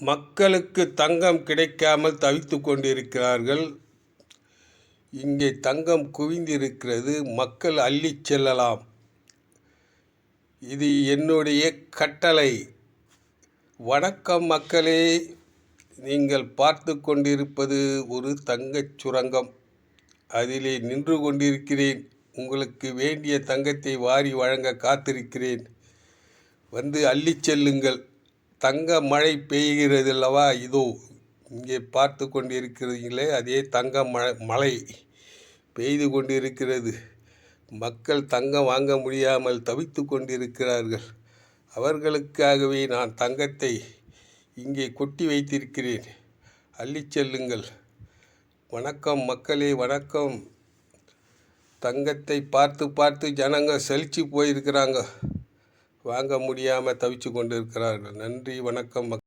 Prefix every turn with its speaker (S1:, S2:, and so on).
S1: மக்களுக்கு தங்கம் கிடைக்காமல் தவித்து கொண்டிருக்கிறார்கள். இங்கே தங்கம் குவிந்திருக்கிறது. மக்கள் அள்ளிச் செல்லலாம். இது என்னுடைய கட்டளை. வணக்கம் மக்களே. நீங்கள் பார்த்து கொண்டிருப்பது ஒரு தங்கச் சுரங்கம். அதிலே நின்று கொண்டிருக்கிறேன். உங்களுக்கு வேண்டிய தங்கத்தை வாரி வழங்க காத்திருக்கிறேன். வந்து அள்ளி செல்லுங்கள். தங்க மழை பெய்கிறது அல்லவா இதோ இங்கே பார்த்து கொண்டிருக்கிறீங்களே அதே தங்க மழை மழை பெய்து கொண்டிருக்கிறது. மக்கள் தங்கம் வாங்க முடியாமல் தவித்து கொண்டிருக்கிறார்கள். அவர்களுக்காகவே நான் தங்கத்தை இங்கே கொட்டி வைத்திருக்கிறேன். அள்ளி செல்லுங்கள். வணக்கம் மக்களே வணக்கம். தங்கத்தை பார்த்து பார்த்து ஜனங்க செழிச்சு போயிருக்கிறாங்க. வாங்க முடியாமல் தவிச்சு கொண்டு இருக்கிறார்கள் நன்றி வணக்கம் மக்